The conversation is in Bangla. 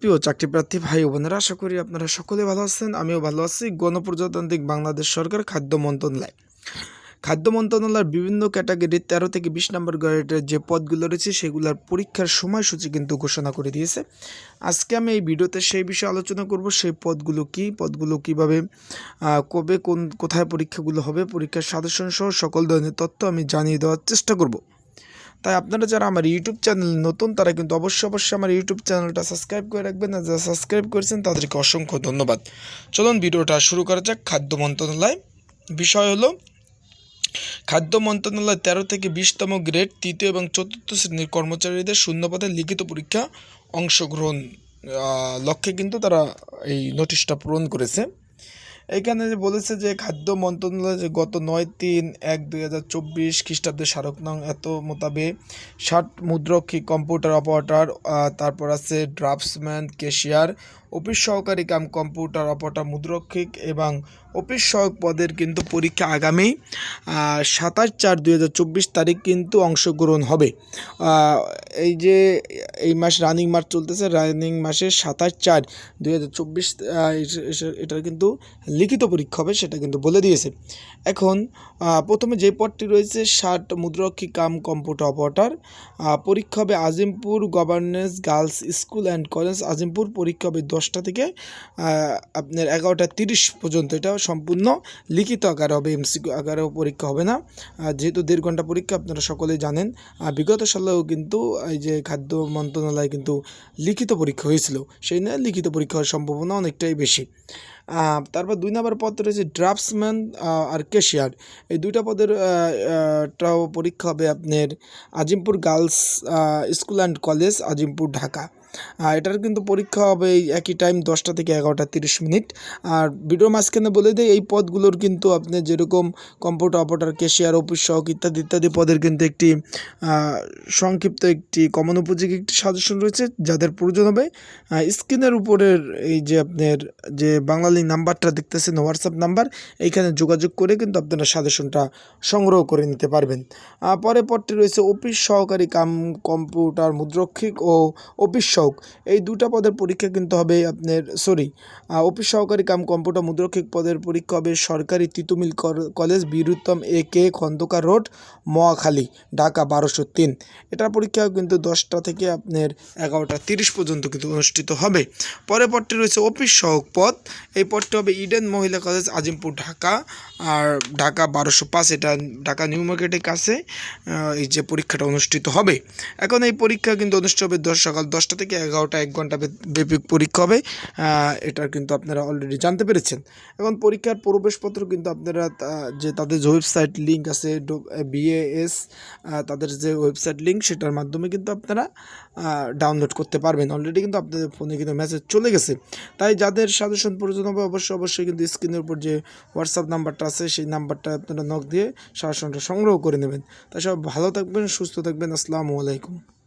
প্রিয় চাকরি প্রার্থী ভাই বোনেরা, আশা করি আপনারা সকলে ভালো আছেন। আমিও ভালো আছি। গণপ্রজাতান্ত্রিক বাংলাদেশ সরকার খাদ্য মন্ত্রণালয়। খাদ্য মন্ত্রণালয়ের বিভিন্ন ক্যাটাগরির তেরো থেকে বিশ নম্বর গ্রেডের যে পদগুলো রয়েছে, সেগুলোর পরীক্ষার সময়সূচি কিন্তু ঘোষণা করে দিয়েছে। আজকে আমি এই ভিডিওতে সেই বিষয়ে আলোচনা করব, সেই পদগুলো কি, পদগুলো কীভাবে কবে, কোন, কোথায় পরীক্ষাগুলো হবে, পরীক্ষার সাজেশন সহ সকল ধরনের তথ্য আমি জানিয়ে দেওয়ার চেষ্টা করব। তাই আপনারা যারা আমার ইউটিউব চ্যানেল নতুন, তারা কিন্তু অবশ্যই অবশ্যই আমার ইউটিউব চ্যানেলটা সাবস্ক্রাইব করে রাখবেন আর যারা সাবস্ক্রাইব করেছেন, তাদেরকে অসংখ্য ধন্যবাদ। চলুন ভিডিওটা শুরু করা যাক খাদ্য মন্ত্রণালয়। বিষয় হলো, খাদ্য মন্ত্রণালয় তেরো থেকে বিশতম গ্রেড তৃতীয় এবং চতুর্থ শ্রেণির কর্মচারীদের শূন্যপদে লিখিত পরীক্ষা অংশগ্রহণ লক্ষ্যে কিন্তু তারা এই নোটিশটা পূরণ করেছে। এইখানে যে বলেছে যে খাদ্য মন্ত্রণালয় যে গত নয় তিন এক দুই হাজার চব্বিশ খ্রিস্টাব্দে স্মারক নং এত মোতাবেক ষাট মুদ্রক্ষী কম্পিউটার অপারেটর তারপর আছে ড্রাফটসম্যান কেশিয়ার অফিস সহকারী কাম কম্পিউটার অপারেটর মুদ্রক্ষিক এবং অফিস সহক পদের কিন্তু পরীক্ষা আগামী সাতাশ চার দুই হাজার চব্বিশ তারিখ কিন্তু অংশগ্রহণ হবে। এই যে এই মাস রানিং মাস চলতেছে রানিং মাসের সাতাশ চার দুই হাজার চব্বিশ এটার কিন্তু লিখিত পরীক্ষা হবে, সেটা কিন্তু বলে দিয়েছে। এখন প্রথমে যে পদটি রয়েছে, ষাট মুদ্রক্ষী কাম কম্পিউটার অপারেটর। পরীক্ষা হবে Azimpur governance girls school and college. Azimpur পরীক্ষা হবে দশটা থেকে আপনার এগারোটা তিরিশ পর্যন্ত। এটা সম্পূর্ণ লিখিত আকারে হবে, এমসিকিউ আকারেও পরীক্ষা হবে না। যেহেতু দেড় ঘণ্টা পরীক্ষা, আপনারা সকলেই জানেন। বিগত সালেও কিন্তু এই যে খাদ্য মন্ত্রণালয় কিন্তু লিখিত পরীক্ষা হয়েছিল। সেই নিয়ে লিখিত পরীক্ষা হওয়ার সম্ভাবনা অনেকটাই বেশি। তারপর দুই নম্বর পদ রয়েছে ড্রাফটসম্যান আর ক্যাশিয়ার। এই দুইটা পদের টাও পরীক্ষা হবে আপনার Azimpur girls school and college, Azimpur Dhaka. এটার কিন্তু পরীক্ষা হবে এই একই টাইম দশটা থেকে এগারোটা তিরিশ মিনিট। আর ভিডিওর মাঝখানে বলে দেয় এই পদগুলোর কিন্তু আপনি যেরকম কম্পিউটার অপারেটর কেশিয়ার অফিস সহক ইত্যাদি ইত্যাদি পদের কিন্তু একটি সংক্ষিপ্ত একটি কমন উপযোগী একটি সাজেশন রয়েছে, যাদের প্রয়োজন হবে। স্ক্রিনের উপরের এই যে আপনার যে বাঙালি নাম্বারটা দেখতেছেন হোয়াটসঅ্যাপ নাম্বার, এইখানে যোগাযোগ করে কিন্তু আপনারা সাজেশনটা সংগ্রহ করে নিতে পারবেন। পরে পরটি রয়েছে অফিস সহকারী কাম কম্পিউটার মুদ্রক্ষিক ও অফিস সহক, এই দুটা পদের পরীক্ষা কিন্তু হবে আপনার সরি অফিস সহকারী কাম কম্পিউটার মুদ্রক্ষিক পদের পরীক্ষা হবে সরকারি Titumir college Biruttom A K Khandakar road, Mohakhali, Dhaka বারোশো তিন। এটার পরীক্ষা কিন্তু দশটা থেকে আপনার এগারোটা তিরিশ পর্যন্ত কিন্তু অনুষ্ঠিত হবে। পরের পরটি রয়েছে অফিস সহক পদ। এই পদটি হবে ইডেন মহিলা কলেজ, আজিমপুর, ঢাকা। আর ঢাকা বারোশো পাঁচ, এটা ঢাকা নিউ মার্কেটের কাছে এই যে পরীক্ষাটা অনুষ্ঠিত হবে। এখন এই পরীক্ষা কিন্তু অনুষ্ঠিত হবে দশ, সকাল দশটা থেকে এগারোটা এক ঘণ্টা ব্যাপী পরীক্ষা হবে। এটার কিন্তু আপনারা অলরেডি জানতে পেরেছেন। এখন পরীক্ষার প্রবেশপত্র কিন্তু আপনারা যে তাদের যে ওয়েবসাইট লিঙ্ক আছে বিএএস তাদের যে ওয়েবসাইট লিঙ্ক সেটার মাধ্যমে কিন্তু আপনারা ডাউনলোড করতে পারবেন। অলরেডি কিন্তু আপনাদের ফোনে কিন্তু মেসেজ চলে গেছে। তাই যাদের সাজেশন প্রয়োজন হবে, অবশ্যই অবশ্যই কিন্তু স্ক্রিনের উপর যে হোয়াটসঅ্যাপ নাম্বারটা আছে, সেই নাম্বারটা আপনারা নক দিয়ে সাজেশনটা সংগ্রহ করে নেবেন। তাই সব ভালো থাকবেন, সুস্থ থাকবেন। আসসালামু আলাইকুম।